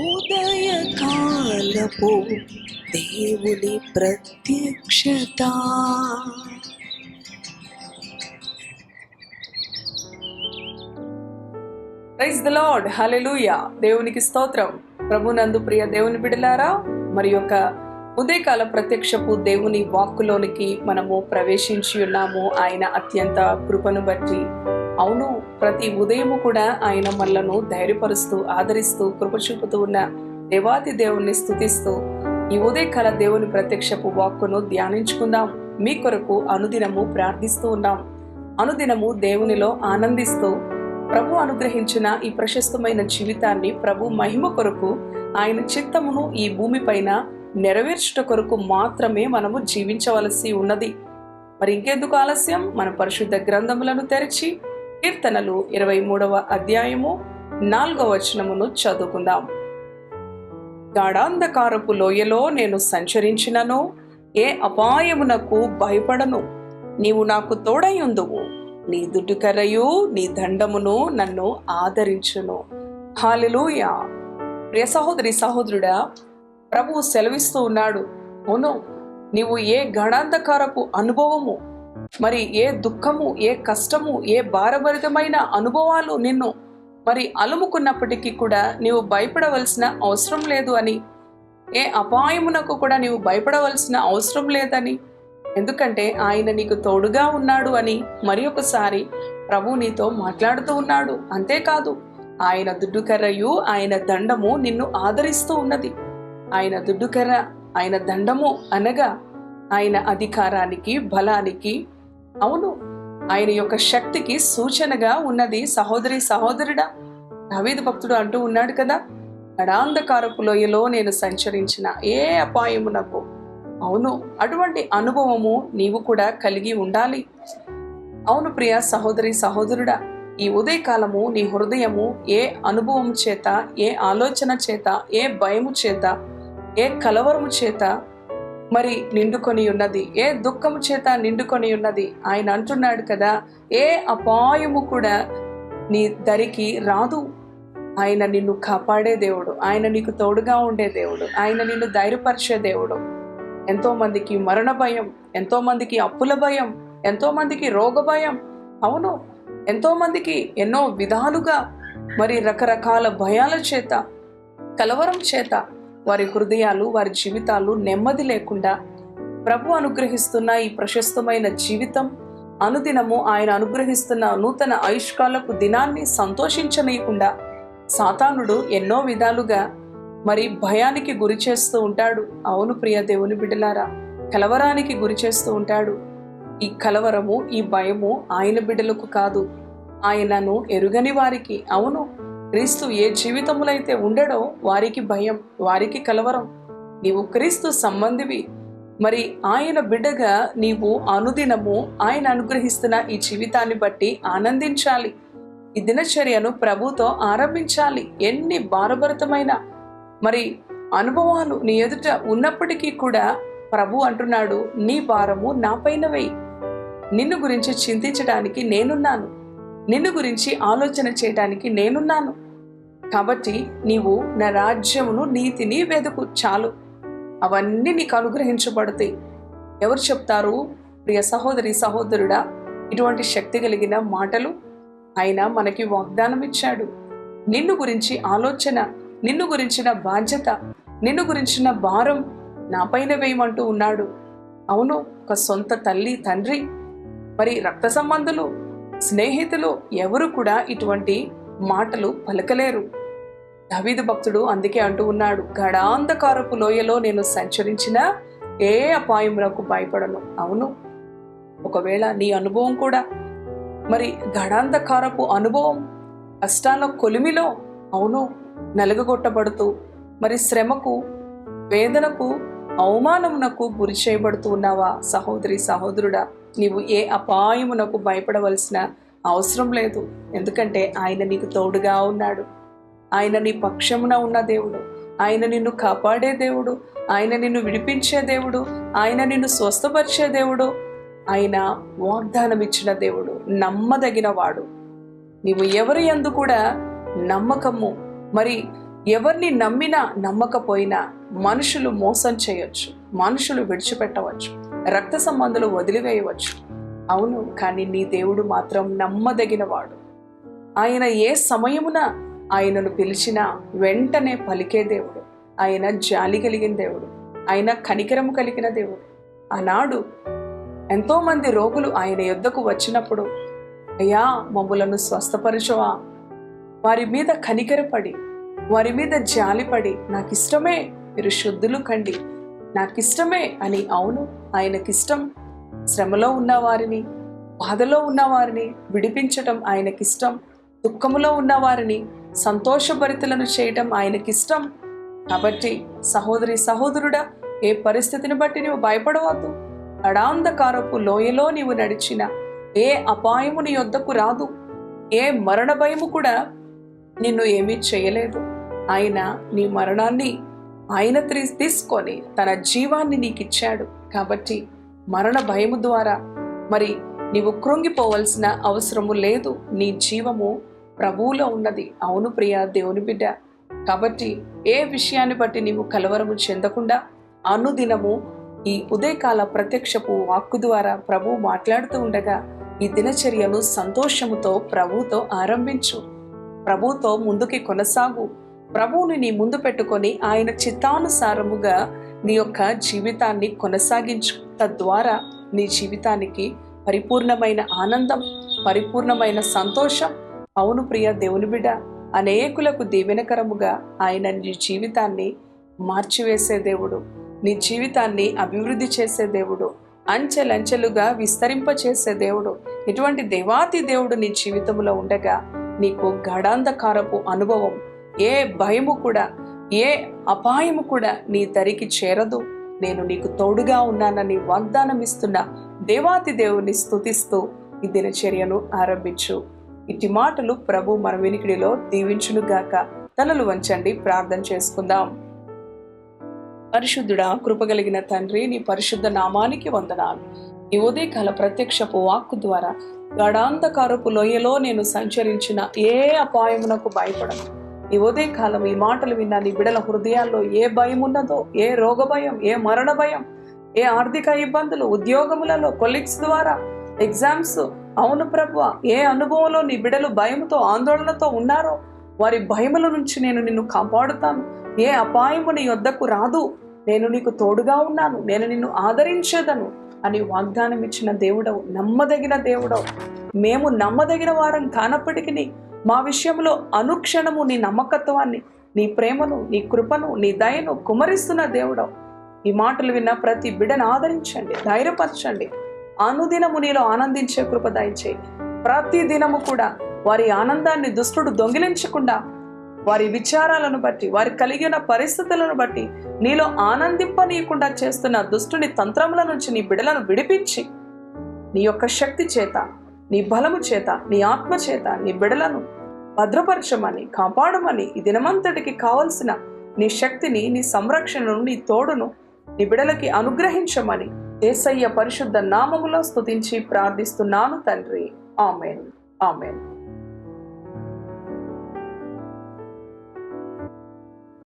ఉదయకాలపు దేవుని ప్రత్యక్షత. ప్రైజ్ ద లార్డ్ హలెలూయా దేవునికి స్తోత్రం. ప్రభునందు ప్రియ దేవుని బిడలారా మరి యొక్క ఉదయకాల ప్రత్యక్షపు దేవుని వాక్కులోనికి మనము ప్రవేశించి ఉన్నాము. ఆయన అత్యంత కృపను బట్టి అవును ప్రతి ఉదయము కూడా ఆయన మనలను ధైర్యపరుస్తూ ఆదరిస్తూ కృప చూపుతూ ఉన్న దేవాతి దేవుణ్ణి స్థుతిస్తూ ఈ ఉదయకాల దేవుని ప్రత్యక్షపు వాక్కును ధ్యానించుకుందాం. మీ కొరకు అనుదినము ప్రార్థిస్తూ ఉన్నాం. అనుదినము దేవునిలో ఆనందిస్తూ ప్రభు అనుగ్రహించిన ఈ ప్రశస్తమైన జీవితాన్ని ప్రభు మహిమ కొరకు ఆయన చిత్తమును ఈ భూమిపైన నెరవేర్చుట కొరకు మాత్రమే మనము జీవించవలసి ఉన్నది. మరి ఇంకెందుకు ఆలస్యం? మన పరిశుద్ధ గ్రంథములను తెరిచి కీర్తనలు ఇరవై మూడవ అధ్యాయము నాలుగవ వచనమును చదువుకుందాం. గాఢాంధకారపు లోయలో నేను సంచరించినను ఏ అపాయమునకు భయపడను. నీవు నాకు తోడయుందువు నీ దుడ్డుకరయు నీ దండమును నన్ను ఆదరించును. హాలెలూయా ప్రియ సహోదరి సహోదరుడా ప్రభువు సెలవిస్తూ ఉన్నాడు. అవును నీవు ఏ గణాంధకారపు అనుభవము మరి ఏ దుఃఖము ఏ కష్టము ఏ భారభరితమైన అనుభవాలు నిన్ను మరి అలుముకున్నప్పటికీ కూడా నీవు భయపడవలసిన అవసరం లేదు అని ఏ అపాయమునకు కూడా నీవు భయపడవలసిన అవసరం లేదని ఎందుకంటే ఆయన నీకు తోడుగా ఉన్నాడు అని మరి ఒకసారి ప్రభు నీతో మాట్లాడుతూ ఉన్నాడు. అంతేకాదు ఆయన దుడ్డుకర్రయు ఆయన దండము నిన్ను ఆదరిస్తూ ఉన్నది. ఆయన దుడ్డుకర్ర ఆయన దండము అనగా ఆయన అధికారానికి బలానికి అవును ఆయన యొక్క శక్తికి సూచనగా ఉన్నది సహోదరి సహోదరుడా. నవీద భక్తుడు అంటూ ఉన్నాడు కదా నడాంధకారపు లోయలో నేను సంచరించిన ఏ అపాయము నాకు? అవును అటువంటి అనుభవము నీవు కూడా కలిగి ఉండాలి. అవును ప్రియ సహోదరి సహోదరుడా ఈ ఉదయకాలము నీ హృదయము ఏ అనుభవం చేత ఏ ఆలోచన చేత ఏ భయము చేత ఏ కలవరము చేత మరి నిండుకొని ఉన్నది. ఏ దుఃఖము చేత నిండుకొని ఉన్నది? ఆయన అంటున్నాడు కదా ఏ అపాయము కూడా నీ దరికి రాదు. ఆయన నిన్ను కాపాడే దేవుడు ఆయన నీకు తోడుగా ఉండే దేవుడు ఆయన నిన్ను ధైర్యపరిచే దేవుడు. ఎంతో మందికి మరణ భయం ఎంతో మందికి అప్పుల భయం ఎంతో మందికి రోగ భయం. అవును ఎంతో మందికి ఎన్నో విధాలుగా మరి రకరకాల భయాల చేత కలవరం చేత వారి హృదయాలు వారి జీవితాలు నెమ్మది లేకుండా ప్రభు అనుగ్రహిస్తున్న ఈ ప్రశస్తమైన జీవితం అనుదినము ఆయన అనుగ్రహిస్తున్న నూతన ఆయుష్కాలపు దినాన్ని సంతోషించనీయకుండా సాతానుడు ఎన్నో విధాలుగా మరి భయానికి గురి చేస్తూ ఉంటాడు. అవును ప్రియ దేవుని బిడ్డలారా కలవరానికి గురి చేస్తూ ఉంటాడు. ఈ కలవరము ఈ భయము ఆయన బిడ్డలకు కాదు. ఆయనను ఎరుగని వారికి అవును క్రీస్తు ఏ జీవితములైతే ఉండడో వారికి భయం వారికి కలవరం. నీవు క్రీస్తు సంబంధివి. మరి ఆయన బిడ్డగా నీవు అనుదినము ఆయన అనుగ్రహిస్తున్న ఈ జీవితాన్ని బట్టి ఆనందించాలి. ఈ దినచర్యను ప్రభుతో ఆరంభించాలి. ఎన్ని భారభరితమైన మరి అనుభవాలు నీ ఎదుట ఉన్నప్పటికీ కూడా ప్రభు అంటున్నాడు నీ భారము నాపైన వేయి. నిన్ను గురించి చింతించడానికి నేనున్నాను. నిన్ను గురించి ఆలోచన చేయడానికి నేనున్నాను. కాబట్టి నీవు నా రాజ్యమును నీతిని వెతుకు చాలు. అవన్నీ నీకు అనుగ్రహించబడతాయి. ఎవరు చెప్తారు? ప్రియ సహోదరి సహోదరుడా ఇటువంటి శక్తి కలిగిన మాటలు ఆయన మనకి వాగ్దానం ఇచ్చాడు నిన్ను గురించి ఆలోచన నిన్ను గురించిన బాధ్యత నిన్ను గురించిన భారం నాపైన వేయమంటూ ఉన్నాడు. అవును ఒక సొంత తల్లి తండ్రి మరి రక్త సంబంధులు స్నేహితులు ఎవరు కూడా ఇటువంటి మాటలు పలకలేరు. దావీదు భక్తుడు అందుకే అంటూ ఉన్నాడు గడాంధకారపు లోయలో నేను సంచరించిన ఏ అపాయములకు భయపడను. అవును ఒకవేళ నీ అనుభవం కూడా మరి గడాంధకారపు అనుభవం కష్టాల కొలిమిలో అవును నలుగగొట్టబడుతూ మరి శ్రమకు వేదనకు అవమానమునకు గురి చేయబడుతూ ఉన్నావా? సహోదరి సహోదరుడా నీవు ఏ అపాయమునకు భయపడవలసిన అవసరం లేదు. ఎందుకంటే ఆయన నీకు తోడుగా ఉన్నాడు. ఆయన నీ పక్షమున ఉన్న దేవుడు. ఆయన నిన్ను కాపాడే దేవుడు. ఆయన నిన్ను విడిపించే దేవుడు. ఆయన నిన్ను స్వస్థపరిచే దేవుడు. ఆయన వాగ్దానం ఇచ్చిన దేవుడు. నమ్మదగిన వాడు నీవు ఎవరి యందు కూడా నమ్మకము. మరి ఎవరిని నమ్మినా నమ్మకపోయినా మనుషులు మోసం చేయొచ్చు. మనుషులు విడిచిపెట్టవచ్చు. రక్త సంబంధాలు వదిలివేయవచ్చు. అవును కానీ నీ దేవుడు మాత్రం నమ్మదగినవాడు. ఆయన ఏ సమయమున ఆయనను పిలిచినా వెంటనే పలికే దేవుడు. ఆయన జాలి కలిగిన దేవుడు. ఆయన కనికరము కలిగిన దేవుడు. ఆనాడు ఎంతోమంది రోగులు ఆయన యొద్దకు వచ్చినప్పుడు అయ్యా మమ్ములను స్వస్థపరచవా? వారి మీద కనికరపడి వారి మీద జాలిపడి నాకు ఇష్టమే మీరు శుద్ధులు కండి. నాకిష్టమే అని అవును ఆయనకిష్టం శ్రమలో ఉన్నవారిని బాధలో ఉన్నవారిని విడిపించటం ఆయనకిష్టం దుఃఖములో ఉన్నవారిని సంతోషభరితులను చేయటం ఆయనకిష్టం. కాబట్టి సహోదరి సహోదరుడా ఏ పరిస్థితిని బట్టి నువ్వు భయపడవద్దు. అడాంధకారపు లోయలో నీవు నడిచిన ఏ అపాయము నీ యొద్దకు రాదు. ఏ మరణ భయము కూడా నిన్ను ఏమీ చేయలేదు. ఆయన నీ మరణాన్ని ఆయన తీసుకొని తన జీవాన్ని నీకు ఇచ్చాడు కాబట్టి మరణ భయము ద్వారా మరి నీవు కృంగిపోవలసిన అవసరము లేదు. నీ జీవము ప్రభువులో ఉన్నది. అవును ప్రియ దేవుని బిడ్డ. కాబట్టి ఏ విషయాన్ని బట్టి నీవు కలవరము చెందకుండా అనుదినము ఈ ఉదయకాల ప్రత్యక్షపు వాక్కు ద్వారా ప్రభు మాట్లాడుతూ ఉండగా ఈ దినచర్యను సంతోషముతో ప్రభుతో ఆరంభించు. ప్రభుతో ముందుకి కొనసాగు. ప్రభువుని నీ ముందు పెట్టుకొని ఆయన చిత్తానుసారముగా నీ యొక్క జీవితాన్ని కొనసాగించు. తద్వారా నీ జీవితానికి పరిపూర్ణమైన ఆనందం పరిపూర్ణమైన సంతోషం. అవును ప్రియ దేవుని బిడ అనేకులకు దీవెనకరముగా ఆయన నీ జీవితాన్ని మార్చివేసే దేవుడు. నీ జీవితాన్ని అభివృద్ధి చేసే దేవుడు. అంచెలంచెలుగా విస్తరింపచేసే దేవుడు. ఇటువంటి దేవాతి దేవుడు నీ జీవితంలో ఉండగా నీకు గడాంధకారపు అనుభవం ఏ భయము కూడా ఏ అపాయము కూడా నీ తరికి చేరదు. నేను నీకు తోడుగా ఉన్నానని వాగ్దానమిస్తున్న దేవాతి దేవుని స్తుతిస్తూ ఈ దినచర్యను ఆరంభించు. ఇటు మాటలు ప్రభు మన వినికిడిలో దీవించునుగాక తలలు వంచండి ప్రార్థన చేసుకుందాం. పరిశుద్ధుడా కృపగలిగిన తండ్రి నీ పరిశుద్ధ నామానికి వందనాలు. ఈ ఉదయకాల ప్రత్యక్షపు వాక్కు ద్వారా గడాంధకారపు లోయలో నేను సంచరించిన ఏ అపాయమునకు భయపడను. ఈ ఉదయకాలం ఈ మాటలు విన్న నీ బిడల హృదయాల్లో ఏ భయం ఉన్నదో ఏ రోగ భయం ఏ మరణ భయం ఏ ఆర్థిక ఇబ్బందులు ఉద్యోగములలో కొలీగ్స్ ద్వారా ఎగ్జామ్స్ అవును ప్రభు ఏ అనుభవంలో నీ బిడలు భయముతో ఆందోళనతో ఉన్నారో వారి భయముల నుంచి నేను నిన్ను కాపాడుతాను. ఏ అపాయము నీ వద్దకు రాదు. నేను నీకు తోడుగా ఉన్నాను. నేను నిన్ను ఆదరించేదను అని వాగ్దానం ఇచ్చిన దేవుడవు నమ్మదగిన దేవుడవు. మేము నమ్మదగిన వారం కానప్పటికీ మా విషయంలో అనుక్షణము నీ నమ్మకత్వాన్ని నీ ప్రేమను నీ కృపను నీ దయను కుమరిస్తున్న దేవుడవు. ఈ మాటలు విన్న ప్రతి బిడను ఆదరించండి ధైర్యపరచండి. అనుదినము నీలో ఆనందించే కృప దయచేయి. ప్రతి దినము కూడా వారి ఆనందాన్ని దుష్టుడు దొంగిలించకుండా వారి విచారాలను బట్టి వారి కలిగిన పరిస్థితులను బట్టి నీలో ఆనందింపనీయకుండా చేస్తున్న దుష్టుని తంత్రముల నుంచి నీ బిడలను విడిపించి నీ యొక్క శక్తి చేత నీ బలము చేత నీ ఆత్మ చేత నీ బిడలను భద్రపరచమని కాపాడమని ఈ దినమంతటికి కావలసిన నీ శక్తిని నీ సంరక్షణను నీ తోడును నీ బిడలకి అనుగ్రహించమని ఏసయ్య పరిశుద్ధ నామములో స్తుతించి ప్రార్థిస్తున్నాను తండ్రి. ఆమెన్. ఆమెన్.